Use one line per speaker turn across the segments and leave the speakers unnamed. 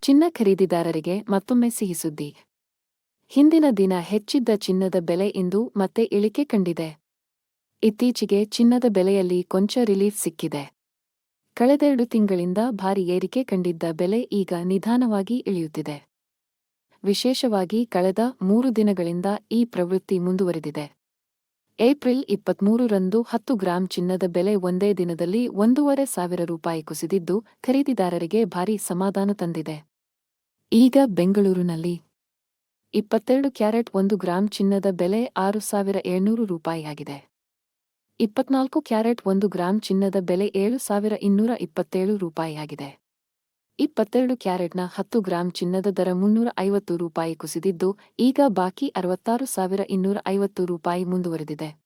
ಚಿನ್ನ ಖರೀದಿದಾರರಿಗೆ ಮತ್ತೊಮ್ಮೆ ಸಿಹಿಸುದ್ದಿ ಹಿಂದಿನ ದಿನ ಹೆಚ್ಚಿದ್ದ ಚಿನ್ನದ ಬೆಲೆ ಇಂದು ಮತ್ತೆ ಇಳಿಕೆ ಕಂಡಿದೆ. ಇತ್ತೀಚೆಗೆ ಚಿನ್ನದ ಬೆಲೆಯಲ್ಲಿ ಕೊಂಚ ರಿಲೀಫ್ ಸಿಕ್ಕಿದೆ. ಕಳೆದೆರಡು ತಿಂಗಳಿಂದ ಭಾರಿ ಏರಿಕೆ ಕಂಡಿದ್ದ ಬೆಲೆ ಈಗ ನಿಧಾನವಾಗಿ ಇಳಿಯುತ್ತಿದೆ. ವಿಶೇಷವಾಗಿ ಕಳೆದ ಮೂರು ದಿನಗಳಿಂದ ಈ ಪ್ರವೃತ್ತಿ ಮುಂದುವರೆದಿದೆ. ಏಪ್ರಿಲ್ ಇಪ್ಪತ್ಮೂರರಂದು ಹತ್ತು ಗ್ರಾಂ ಚಿನ್ನದ ಬೆಲೆ ಒಂದೇ ದಿನದಲ್ಲಿ ಒಂದೂವರೆ ಸಾವಿರ ರೂಪಾಯಿ ಕುಸಿದಿದ್ದು ಖರೀದಿದಾರರಿಗೆ ಭಾರೀ ಸಮಾಧಾನ ತಂದಿದೆ. ಈಗ ಬೆಂಗಳೂರಿನಲ್ಲಿ ಇಪ್ಪತ್ತೆರಡು ಕ್ಯಾರೆಟ್ ಒಂದು ಗ್ರಾಂ ಚಿನ್ನದ ಬೆಲೆ ಆರು ಸಾವಿರ ಏಳ್ನೂರು ರೂಪಾಯಿಯಾಗಿದೆ ಇಪ್ಪತ್ನಾಲ್ಕು ಕ್ಯಾರೆಟ್ ಒಂದು ಗ್ರಾಂ ಚಿನ್ನದ ಬೆಲೆ ಏಳು ಸಾವಿರ ಇನ್ನೂರ ಇಪ್ಪತ್ತೇಳು ರೂಪಾಯಿಯಾಗಿದೆ ಇಪ್ಪತ್ತೆರಡು ಕ್ಯಾರೆಟ್ನ ಹತ್ತು ಗ್ರಾಂ ಚಿನ್ನದ ದರ ಮುನ್ನೂರ ಐವತ್ತು ರೂಪಾಯಿ ಕುಸಿದಿದ್ದು, ಈಗ ಬಾಕಿ ಅರವತ್ತಾರು ಸಾವಿರ ಇನ್ನೂರ ಐವತ್ತು ರೂಪಾಯಿ ಮುಂದುವರೆದಿದೆ.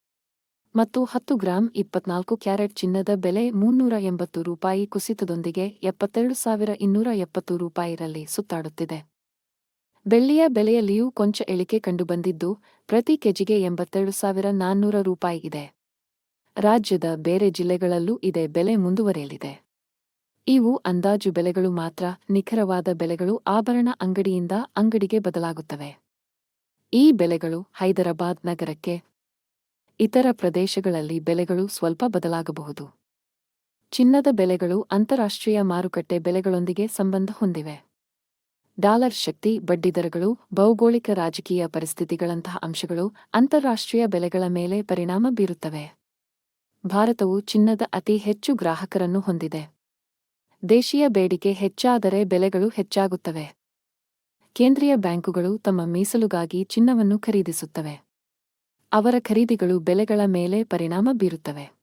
ಮತ್ತು ಹತ್ತು ಗ್ರಾಂ ಇಪ್ಪತ್ನಾಲ್ಕು ಕ್ಯಾರೆಟ್ ಚಿನ್ನದ ಬೆಲೆ ಮುನ್ನೂರ ಎಂಬತ್ತು ರೂಪಾಯಿ ಕುಸಿತದೊಂದಿಗೆ ಎಪ್ಪತ್ತೆರಡು ಸಾವಿರ ಇನ್ನೂರ ಎಪ್ಪತ್ತು ರೂಪಾಯಿರಲ್ಲಿ ಸುತ್ತಾಡುತ್ತಿದೆ. ಬೆಳ್ಳಿಯ ಬೆಲೆಯಲ್ಲಿಯೂ ಕೊಂಚ ಇಳಿಕೆ ಕಂಡುಬಂದಿದ್ದು, ಪ್ರತಿ ಕೆಜಿಗೆ ಎಂಬತ್ತೆರಡು ಸಾವಿರ ನಾನ್ನೂರ ರೂಪಾಯಿ ಇದೆ. ರಾಜ್ಯದ ಬೇರೆ ಜಿಲ್ಲೆಗಳಲ್ಲೂ ಇದೇ ಬೆಲೆ ಮುಂದುವರೆಯಲಿದೆ. ಇವು ಅಂದಾಜು ಬೆಲೆಗಳು ಮಾತ್ರ, ನಿಖರವಾದ ಬೆಲೆಗಳು ಆಭರಣ ಅಂಗಡಿಯಿಂದ ಅಂಗಡಿಗೆ ಬದಲಾಗುತ್ತವೆ. ಈ ಬೆಲೆಗಳು ಹೈದರಾಬಾದ್ ನಗರಕ್ಕೆ ಇತರ ಪ್ರದೇಶಗಳಲ್ಲಿ ಬೆಲೆಗಳು ಸ್ವಲ್ಪ ಬದಲಾಗಬಹುದು. ಚಿನ್ನದ ಬೆಲೆಗಳು ಅಂತಾರಾಷ್ಟ್ರೀಯ ಮಾರುಕಟ್ಟೆ ಬೆಲೆಗಳೊಂದಿಗೆ ಸಂಬಂಧ ಹೊಂದಿವೆ. ಡಾಲರ್ ಶಕ್ತಿ ಬಡ್ಡಿದರಗಳು ಭೌಗೋಳಿಕ ರಾಜಕೀಯ ಪರಿಸ್ಥಿತಿಗಳಂತಹ ಅಂಶಗಳು ಅಂತಾರಾಷ್ಟ್ರೀಯ ಬೆಲೆಗಳ ಮೇಲೆ ಪರಿಣಾಮ ಬೀರುತ್ತವೆ. ಭಾರತವು ಚಿನ್ನದ ಅತಿ ಹೆಚ್ಚು ಗ್ರಾಹಕರನ್ನು ಹೊಂದಿದೆ. ದೇಶೀಯ ಬೇಡಿಕೆ ಹೆಚ್ಚಾದರೆ ಬೆಲೆಗಳು ಹೆಚ್ಚಾಗುತ್ತವೆ. ಕೇಂದ್ರೀಯ ಬ್ಯಾಂಕುಗಳು ತಮ್ಮ ಮೀಸಲುಗಾಗಿ ಚಿನ್ನವನ್ನು ಖರೀದಿಸುತ್ತವೆ. ಅವರ ಖರೀದಿಗಳು ಬೆಲೆಗಳ ಮೇಲೆ ಪರಿಣಾಮ ಬೀರುತ್ತವೆ.